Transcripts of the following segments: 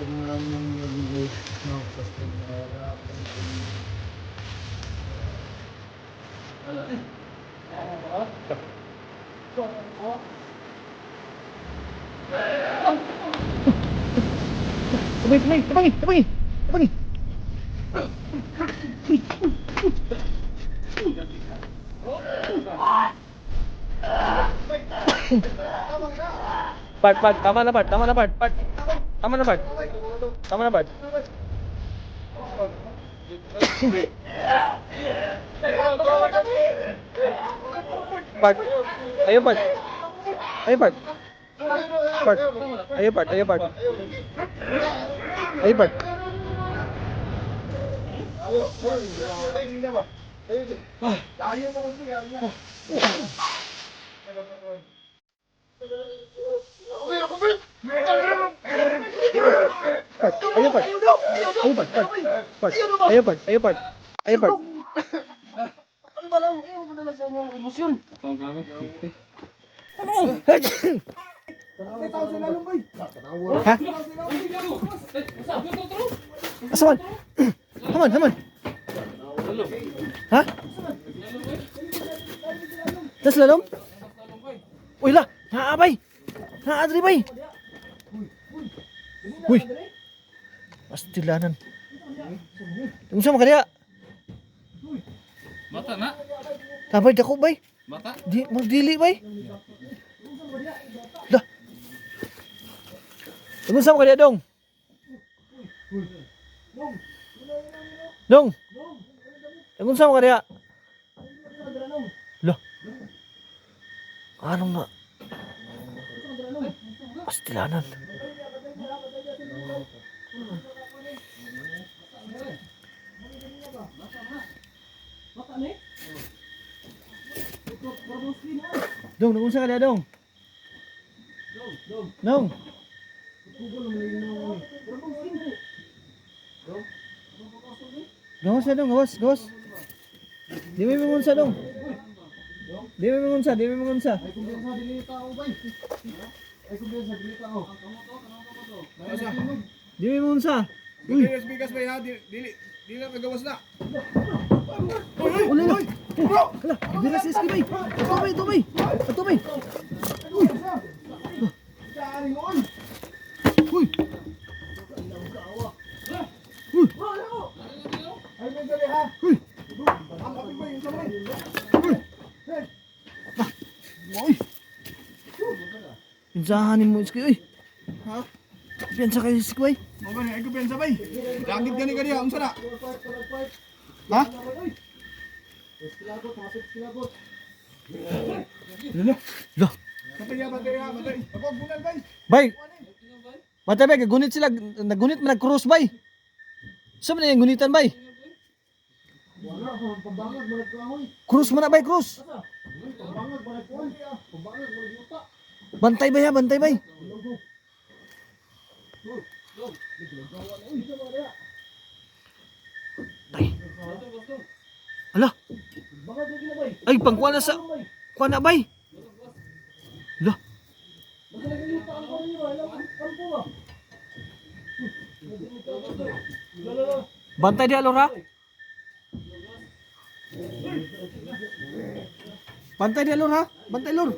Tabay, tabay, tabay, tabay, tabay. Part, part, tama na part, tama na part, part. Tama na part. Tama na part. Part. Ayun part. Ayun part. Part. Ayun part, ayun part. Ayun part. Part. Ayun part. Ayun part, part. Part. Ayun part, ayun part. Ayun part. Ano ba lang? Eh, mo dala sa inyong emosyon. Ha? Asaman? Haman, haman. Ha? Tas lalom? Uy la, naabay. Naadri bay. Uy. Pastilanan. Unsa man kaniya? Mata na. Tabay dako bay. Mata. Di magdili bay. Dah. Unsa man kaniya dong? Dong. Unsa man kaniya? Lah. Anong na? Pastilanan. Dong, nagunsa ka na dong? Dong. Gawas na dong, gawas, gawas. Di may mangunsa dong. Di may mangunsa, di may mangunsa. Di may mangunsa. Uy, Bigas bigas ba ya? Dili dili na kagawas na. Wala na. Oh, hala, bilas iski bay. Ito bay, ito bay. Ito bay. Uy. Uy. Uy. Uy. Uy. Pinsahanin mo iski, uy. Ha? Pinsa kayo iski, bay. Mo gani ay ko pensa bay. Langit gani gani unsa na? Ha? Lah. Baterya baterya baterya. Ako bunal bay. Bay. Mata bay, gunit sila, nagunit nag-cross bay. Sa man yung gunitan bay? Cross man na bay, cross. Bantay bay ha, bantay bay. Tay. Ala. Ay, pangkuha na sa... Kuha na bay. Ala. Bantay di alor ha? Bantay di alor ha? Bantay lor.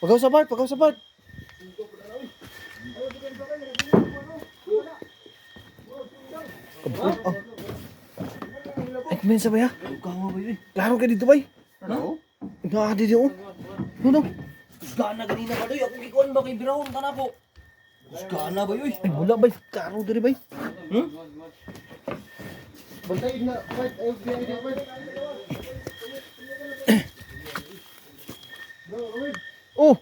Pagaw sa part, pagaw sa part. Kabul, oh. Ay, kumain sa ba ya? Klaro ka dito bay? Ano? Nga di oh. Ano? Gana ganina ba doy? Ako gikuan ba kay Birawon ka na po. Gana ba yoy? Ay, wala bay. Klaro diri bay. Bantay na fight ay FBI na fight. Oh.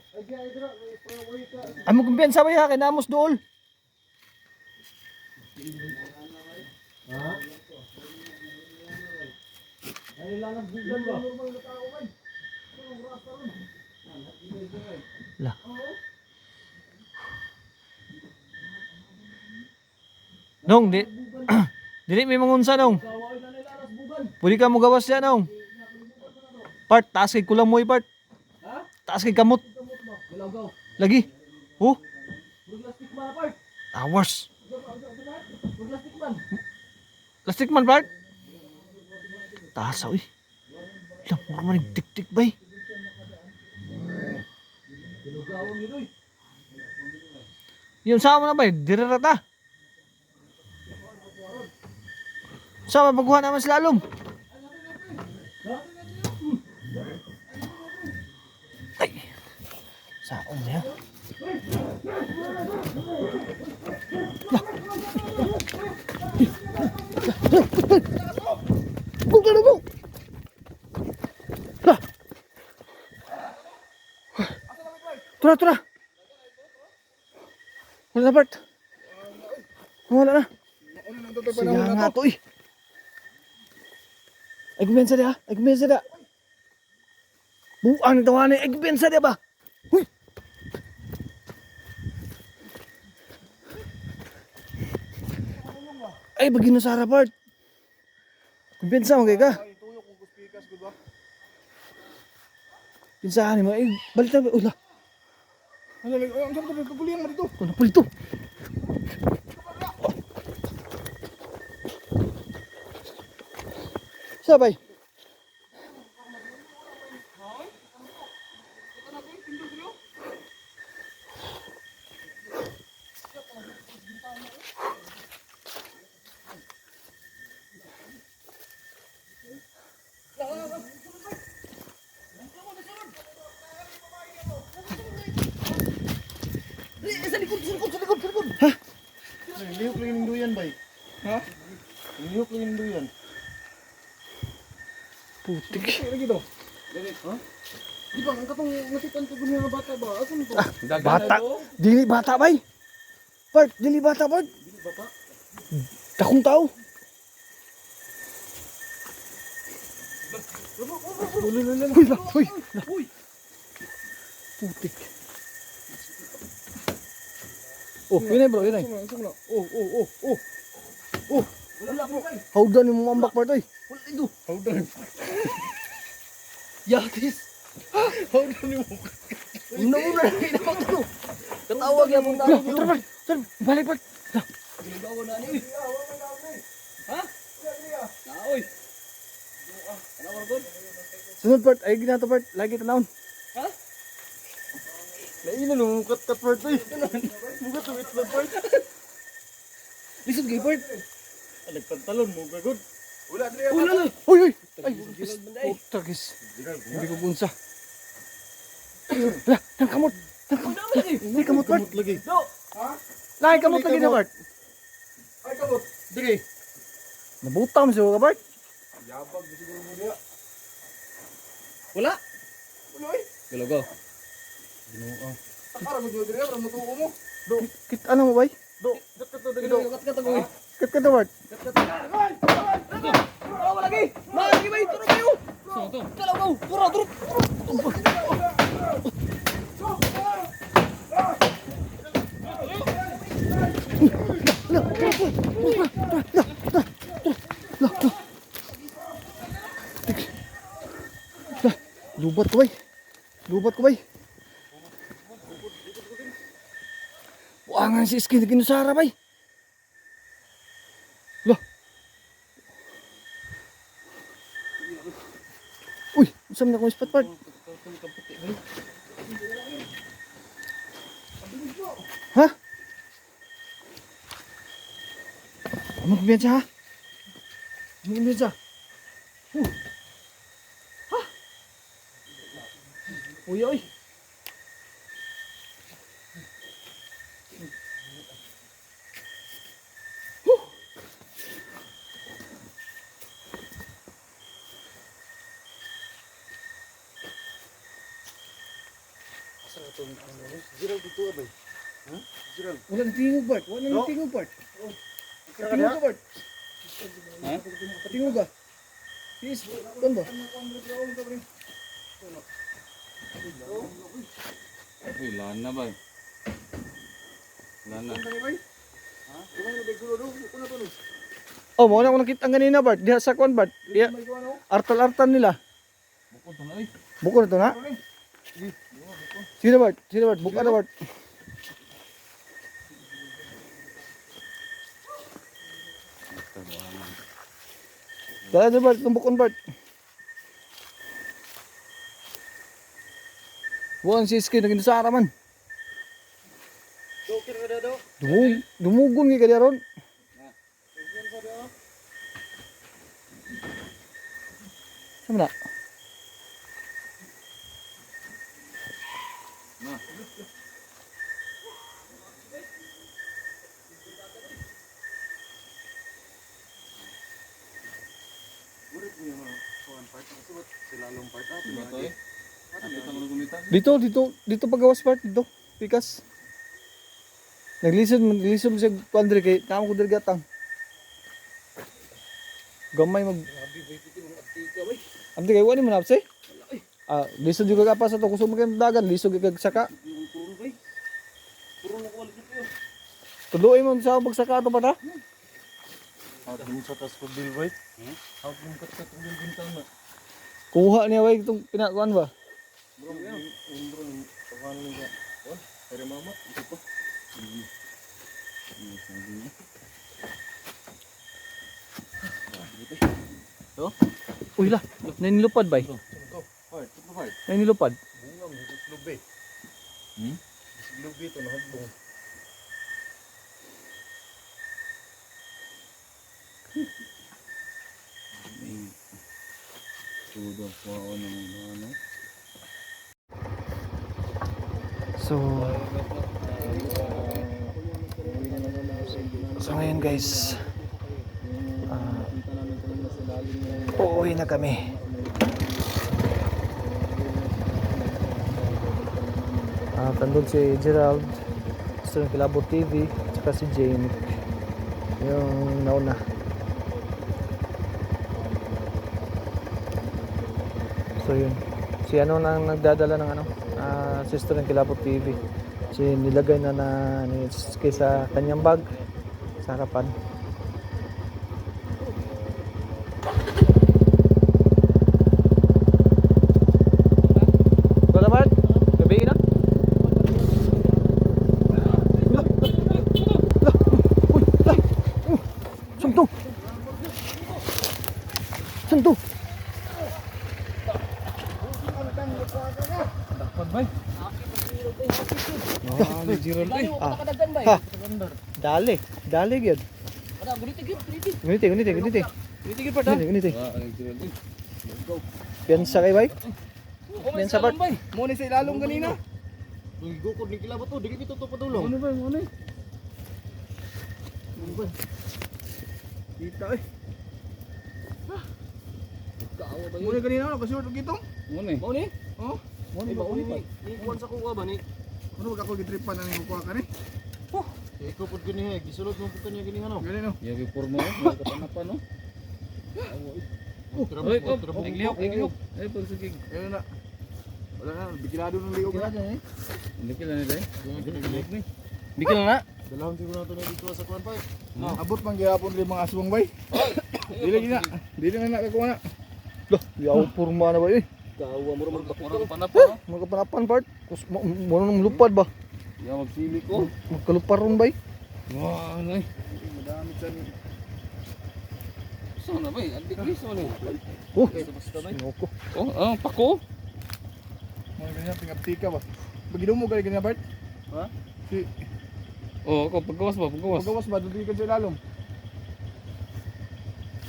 Amo kumpiyansa ba ya kay namos dool? La. Nong di Dili may mangunsa nong. Pwede ka mo gawas yan nong. Part, taas kay kulang mo eh, part. Taas kay kamot. Lagi. Oh, Plastic man apart. hours. Plastic man. Plastic man, part. Taas oy. Lang, mura man tik-tik bay. Yung sama na bay, direrata. Sama, baguhan naman sila alom. Ay. Saong niya. Buk na. Lah. Tura, tura. Wala na, Bart. Wala na. Na nga to eh. Ay kumensa dia, ay kumensa dia. Buang tawa ni ay kumensa dia ba? Huy. Ay bagino sa part. Kumpensa mo kay ka. Kung? Pinsahan mo ay balita ba ula. Ano lang, ang sarap to kagulian mo dito. Kuno pulito. Sabay. Eh, sa likod, sa likod, sa likod, sa likod. Lihok lang yung duyan bay. Ha? Lihok lang yung duyan. Putik. To. Di ba, ang katong nasitan ko ganyan nga bata ba? Asan to? Bata. Dili bata bay. Bart, dili bata Bart. Dili bata. Takong tao. Uy, uy. Uy! Putik. Oh, yun ay bro, yun ay. Sumna. Oh, oh, oh, oh. Wala po. Hawdan yung mambak part oy. Wala How done? Yatis. How done yung mukha? Una una na ginawa ito. Katawag yan mong dami tara part. Tara, balik part. La, Ginagawa na ni. Ha? Naoy. Ano ko sunod part. Ay, ginato part. Lagi tanawon. Ha? Nainan mo mukat ka part ay. Mukat to it part. Lisod kay Bert. Nagpantalon mo gagod. Wala. Wala na. Uy, uy. Ay, banday. oh, tragis. Hindi ko bunsa. La, nang kamot. Nang kamot. Lagi. Hindi kamot part. Kamot lagi. Do. Lagi kamot lagi na part. Ay kamot. Dire. Nabutam siya ka part. Yabag siguro mo niya. Wala. Ulo ay. Galaw-gaw. Takara mo dire para mo tuo mo. Kit, ano mo bay? Do. Dak to dagi Galaw do. kat kat ko. Kit ka na part. Oh, wala lagi. Lagi ba ito na kayo? Galaw-gaw. Turo, turo. Lubat ko bay. Lubat ko bay. Buangan si Iski na kinusara bay. Uy, usam na kong spot part. Ha? Ano kumpiyansa ha? Ano kumpiyansa? Uy, uy. Wala nang tingog, Bart. Wala nang tingog, Bart. Tingog ka, Bart. Ha? Tingog ka. Please, kan ba? Ba? Ha? Kumain na. Kuno to no. Oh, mo na ako nakita ang ganina Bart. Diha sa kwan Bart. Diha no. artal-artan nila. Bukod na ay. Buko na to na. Sino Bart? Sino Bart? Buka na Bart. Dala na Bart, tumbukon Bart. Bukan si Iski naging sara man. Dokter ka na daw. Dumug, dumugon nga kaya ron. Sama na. Diba to eh? Kapit ang gumita. Dito, dito, dito pagawas part dito. Pikas. Naglisod, naglisod mo siya pandre kay tama ko diri gatang. Gamay mag Amdi kay wani mo napse? Ah, lisod juga ka pa sa to kusog mo kay dagan, lisod kag saka. Tuloy mo sa pagsaka to pa ta. Mo sa tas ko bil. Out mo kat kat bil bintang na. Kuha niya way itong pinakuan ba? Bro, paano niya? Oh, pero mama, ito po. Uy la, nainilupad bay. Part, ito part. Nainilupad. Bunga mo islog eh. Hmm? Islog dito na hadbong. Tudo po ako ng ano. So So ngayon guys ah, Uuwi na kami. Ah, Tandun si Gerald Gusto ng Kilabot TV Tsaka si Jane. Yung nauna. So yun. Si ano nang nagdadala ng ano ah, Sister ng Kilabot TV Si nilagay na na ni Ski sa kanyang bag Sa harapan Wala ba? Gabi na? Saan to? Saan to? Ah, ni Gerald eh. Ah. Ha. Dali. Dali gyud. Ada, guniti gyud, guniti. Guniti, guniti, guniti. Guniti gyud pa da. Guniti. Ah. Piyansa kay bay. Piyansa part. Mo ni sa ilalong ganina. Lugo ko ni kilabot to, dili bito to padulong. Ano ba, ano eh? Kita eh. Kaawa ba Mo ni ganina na kasi ito kitong. Muna eh. Oh, Mo ni ba ni? Ni kuwan sa kuwa ba ni? ano ako gitripan ang kuha ka ni? Ikaw pud gani he, gisulod mo pud kanya gani ano. Ganun no. Yabi pormo oh. Mga kapanapan no. Ay, oh, naglihok, naglihok. Ay, pagsigig. Ayun na. Wala na, bigilado ng liog na. Hindi kila nila eh. Di ka na. Dalawang siguro nato na dito sa kuan pa. Abot pang gihapon rin mga aswang bay. Dili gina. Dili na nakakuha na. Loh, yaw purma na ba eh. Kaawa mo ra magpakita. Murang panapan no. Mga kapanapan part. Mo nang lupad ba? Yaw magsili ko. Magkalupar ron bay. Wah, nay. Madami sa ni. Saan na ba eh? Andi Chris mo ni. Oh, ba? sinoko. Oh, ah, pako. Mga ganyan pingaptika ba. Bagido mo gali ganyan Bart. Ha? Si Oh, ako paggawas ba, paggawas. pagawas ba dili ka sa ilalom.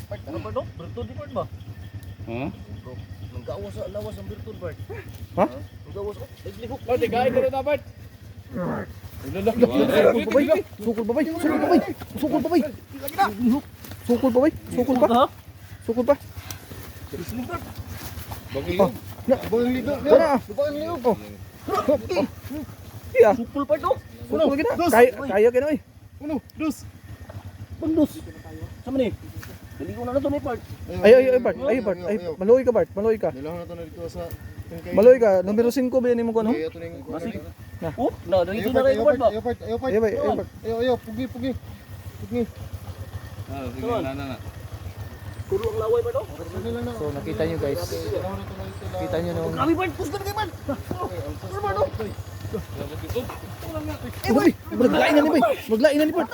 Ano ba do? Bertud di ba? Ha? Nanggawas sa lawas ang bertud ba? Ha? Nanggawas ko. Naglihok. Bart, gaay ka na Bart. Sukol pa bay. Sukol pa bay. Sukol pa bay. Sukol pa bay. Sukol pa. Sukol pa. Sukol pa. Bang. Bang ligo. Oh. Iya. Supul pa do. Sukol gina. Kaya kaya kina oy. Uno, dos. Bangdos. Sama ni. Ko na na to ni part. Ay ay ay Bart. Ay Bart. Ay maloy ka Bart. Maloy ka. Dalawang na to na dito sa Maloy ka. Numero 5 ba yan mo ko no? Ayo to ning. Oh, na dali ko na rin part ba? Ayo part, ayo part. Ayo Bart. Ayo ayo pugi pugi. Pugi. Ah, sige na na na. Puro ang laway pa to. So nakita nyo guys. Kita nyo nung... Grabe Bart, pusto na kay Bart. Ano ba to? Eh, boy! Maglain na ni boy! Maglain na ni boy!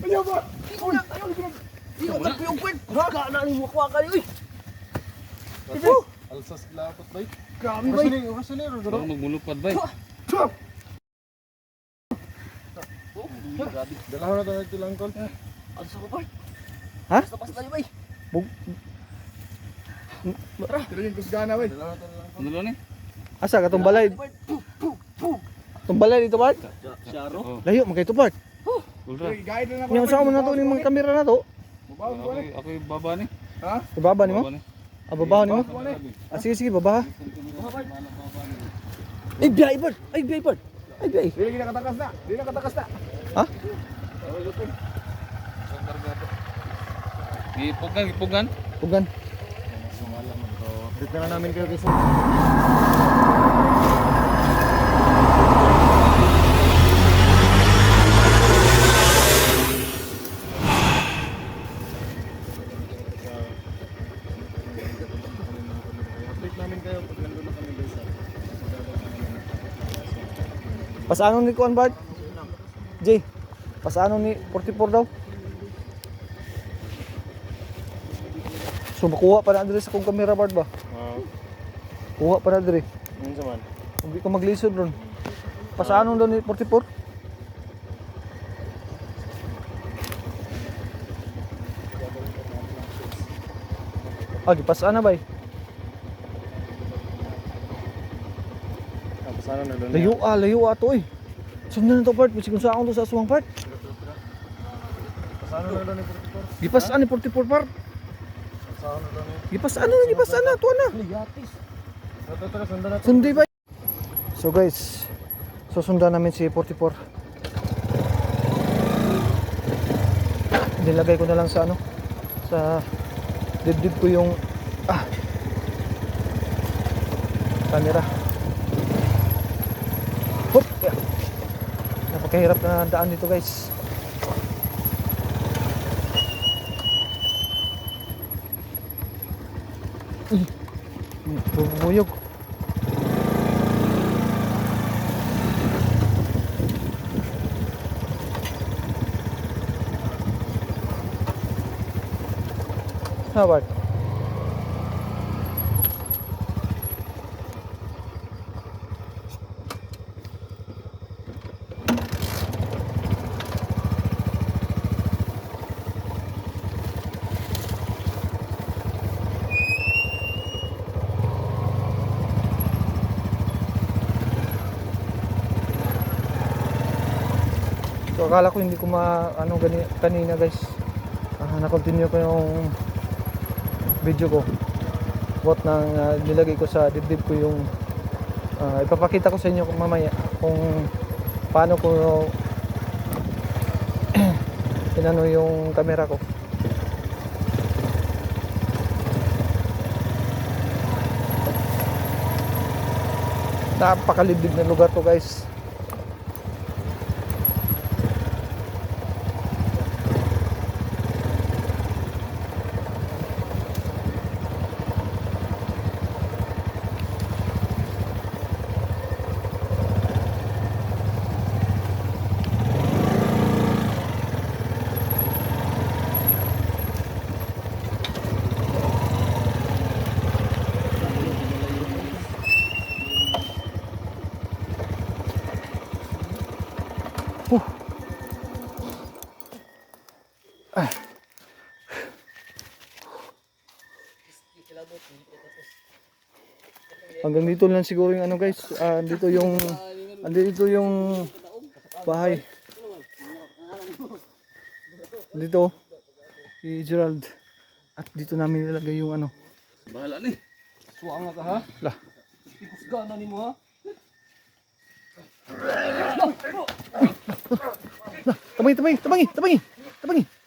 Ayaw ba? Iyo, tagpo yung kwet. Ka na ni mo kuha ka ni. Uy. Alsas lapot bay. Grabe bay. Pero magmulupad ba? Dalawa na tayo lang kol. Ano sa ko Bart? Ha? Basta basta tayo bay. Bug... Pero yung kusgana bay. Ano ni? Asa ka itong balay? Itong balay dito Bart? Layo, magkay ito Bart. Ultra. Gayad na. Yung sa mo na to, yung mga kamera na to. Mabaw Ako ko na. ako yung baba ni. Ha? Ibaba ni mo? Baba ni. Ah, babaho ni mo? Ah, sige, sige, baba. Ay, biyay Bart! Ay, biyay Bart! Ay, biyay! Dili na katakas na. Dili na katakas na. Ha? Ipugan, ipugan. Ugan. Dito na namin kayo kasi. Update namin kayo pag nandun na kami guys. Pasano ni Kuan Bart? Jay, pasano ni 44 daw? So makuha pa na diri sa kong camera Bart ba? Oo. Kuha pa na diri. Yun sa man. Hindi ko maglisod ron. Pasano daw ni 44? Ah, di pasaan na ba eh? Ano na doon? Layo ah, layo ah to eh. Sundan na to part, bisig kung saan to sa aswang part. Ano na doon ni Portitor? Gipasaan ni 44 part. Ano na doon? Gipasaan na, gipasaan na, tuwa na. Natin. Sundi ba? So guys, susundan namin si 44. Nilagay ko na lang sa ano, sa dibdib ko yung ah, camera. Napakahirap na daan dito guys. Uy, bumuyog. Howard. So akala ko hindi ko ma ano gani kanina guys. Ah, na-continue ko yung video ko. What nang ah, nilagay ko sa dibdib ko yung ah, ipapakita ko sa inyo mamaya kung paano ko inano yung camera ko. Napakalibig na lugar to guys. Hanggang dito lang siguro yung ano guys. Ah, dito yung andito yung bahay. Dito si Gerald. At dito namin nilagay yung ano. Bahala ni. Suwa nga ka ha. Lah. Ikusga na ni mo ha. Tabangi, tabangi, tabangi, tabangi. Tabangi.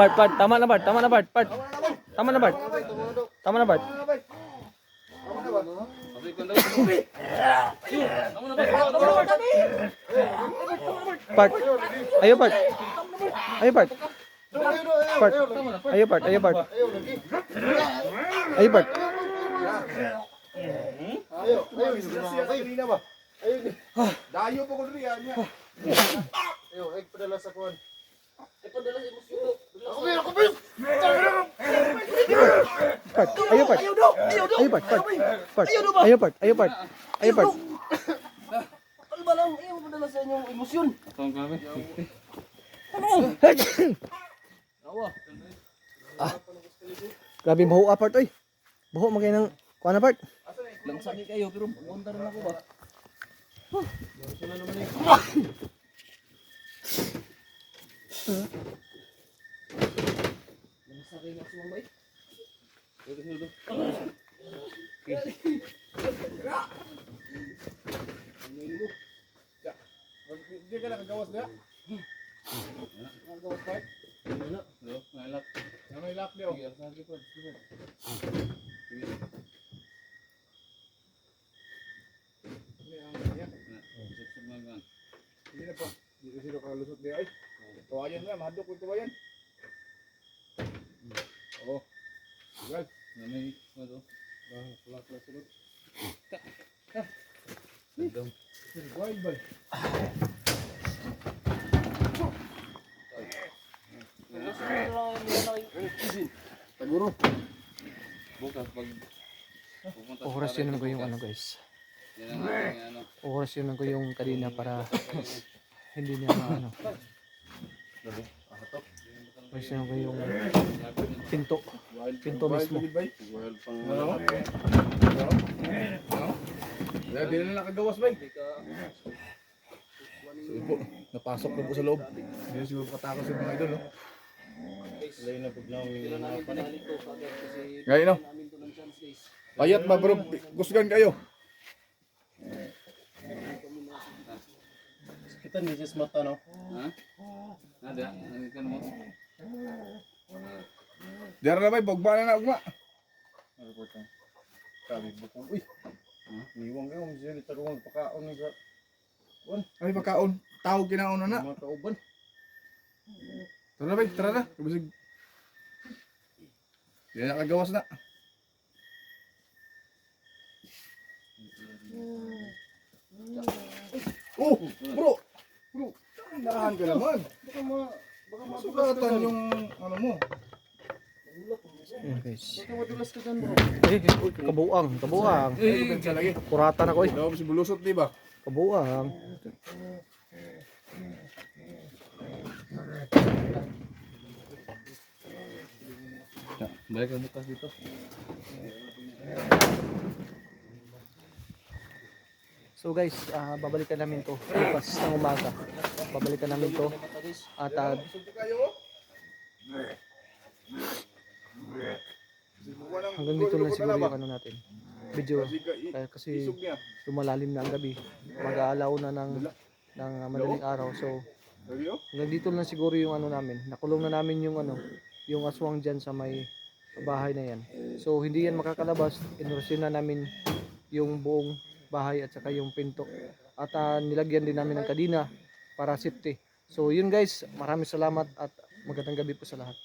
Part, part, tama na part, tama na part, part. Tama na part. Tama na part. Sabi ko daw. Ayun. Tama na ba? Part. Ayo part. Ayo part. Part. Ayo part. Ayo part. Ayo part. Ayo, ayo, siya kayo na ba? Ayo. Dayo pa ko diri niya. Ayo, ay padala sa kuan. Ako meron ko pin. Part. Ayo part. Ayo part. Part. Part. Ayo part. Ayo part. Ayo part. Kalma lang, ayaw mo padala sa inyong emosyon. Tawag kami. Grabe baho apart oy. Baho magay ng kuan na part. Lang sakit kayo, pero pumunta rin ako ba? Lang sakit nga sumang bay. Di ka nakagawas na. Nakagawas pa. Nalak. Na may lock niyo. Sige, sabi ko. Sige. Suksok na gan. Hindi na pa. Hindi kasi nakalusot niya ay. Tuwayan na, mahadok ko tuwayan. Oo. Well, Namay ano? Ah, pula pula sulod. Tandam. Wild ba? Taguro. Bukas pag pupunta Oras yun ko yung ano guys. Oras yun ko yung kanina para hindi niya maano. Oras yun ko yung pinto. Pinto mismo. Ano? Ano? Wala, di na nakagawas ba? So, po, napasok na po sa loob. Hindi na siguro katakot sa mga idol, no? Ngayon, no? Payat ba bro? Gustugan kayo. Kita ni Sis Mata, no? Ha? Nada, nandito mo. Diyan na ba? Pagba na na ugma. Sabi, bukong. Uy, Iwang kayo, siya ni tarungan pakaon ni sa ay pagkaon. Tawag kinaon na na. mga kauban. Tara na ba? Tara na. Kabusig. Di na nakagawas na. Oh, bro. Bro, dahan ka naman. Baka ma baka masugatan yung ano mo. Ayan guys. Baka madulas ka dyan bro. Eh, eh, uy, kabuang, kabuang. Eh, sa lagi. Kurata na ko eh. Daw si bulusot di ba? Kabuang. Balik ang bukas dito. So guys, ah, babalikan namin to bukas ng umaga. Babalikan namin to at ng- hanggang dito siguro na ba? yung ano natin. Video Kasi ka- i- Eh, kasi lumalalim na ang gabi. Mag-aalaw na ng ng madaling araw. So hanggang dito lang siguro yung ano namin. Nakulong na namin yung ano, yung aswang diyan sa may bahay na yan. So hindi yan makakalabas. Inorasyon na namin yung buong bahay at saka yung pinto. At ah, nilagyan din namin ng kadina para safety. So yun guys, maraming salamat at magandang gabi po sa lahat.